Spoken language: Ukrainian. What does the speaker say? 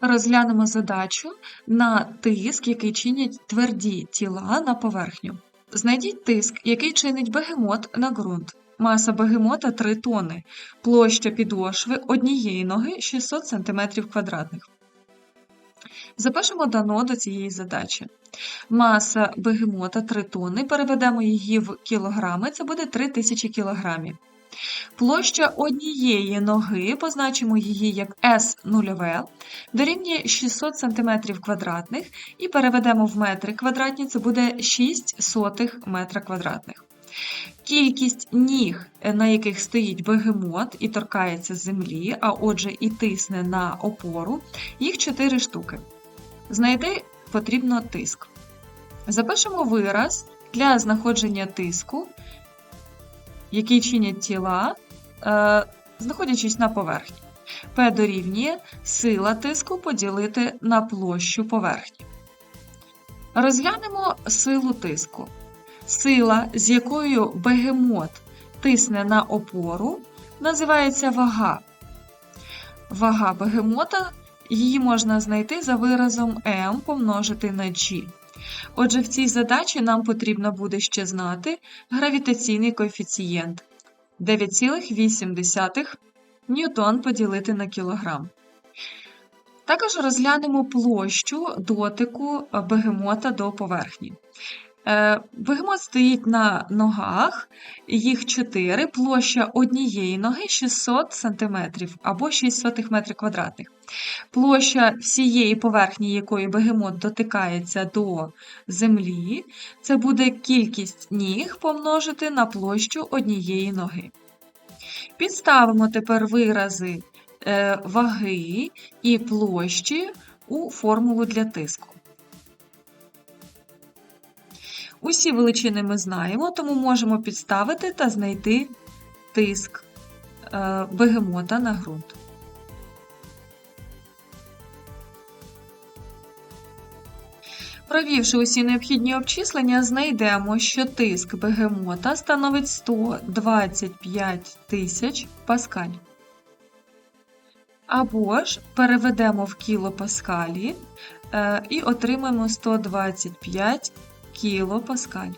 Розглянемо задачу на тиск, який чинять тверді тіла на поверхню. Знайдіть тиск, який чинить бегемот на ґрунт. Маса бегемота 3 тони, площа підошви однієї ноги 600 см квадратних. Запишемо дано до цієї задачі. Маса бегемота 3 тони, переведемо її в кілограми, це буде 3000 кілограмів. Площа однієї ноги, позначимо її як S0, дорівнює 600 см квадратних і переведемо в метри квадратні, це буде 6 сотих метра квадратних. Кількість ніг, на яких стоїть бегемот і торкається землі, а отже і тисне на опору, їх 4 штуки. Знайти потрібно тиск. Запишемо вираз для знаходження тиску, який чинять тіла, е, знаходячись на поверхні. P дорівнює сила тиску поділити на площу поверхні. Розглянемо силу тиску. Сила, з якою бегемот тисне на опору, називається вага. Вага бегемота її можна знайти за виразом m помножити на g. Отже, в цій задачі нам потрібно буде ще знати гравітаційний коефіцієнт 9,8 ньютон поділити на кілограм. Також розглянемо площу дотику бегемота до поверхні. Бегемот стоїть на ногах, їх 4, площа однієї ноги 600 см або 6 сотих метрів квадратних. Площа всієї поверхні, якої бегемот дотикається до землі, це буде кількість ніг помножити на площу однієї ноги. Підставимо тепер вирази е, ваги і площі у формулу для тиску. Усі величини ми знаємо, тому можемо підставити та знайти тиск е, бегемота на ґрунт. Провівши усі необхідні обчислення, знайдемо, що тиск бегемота становить 125 тисяч паскаль. Або ж переведемо в кілопаскалі е, і отримаємо 125 кілопаскаль.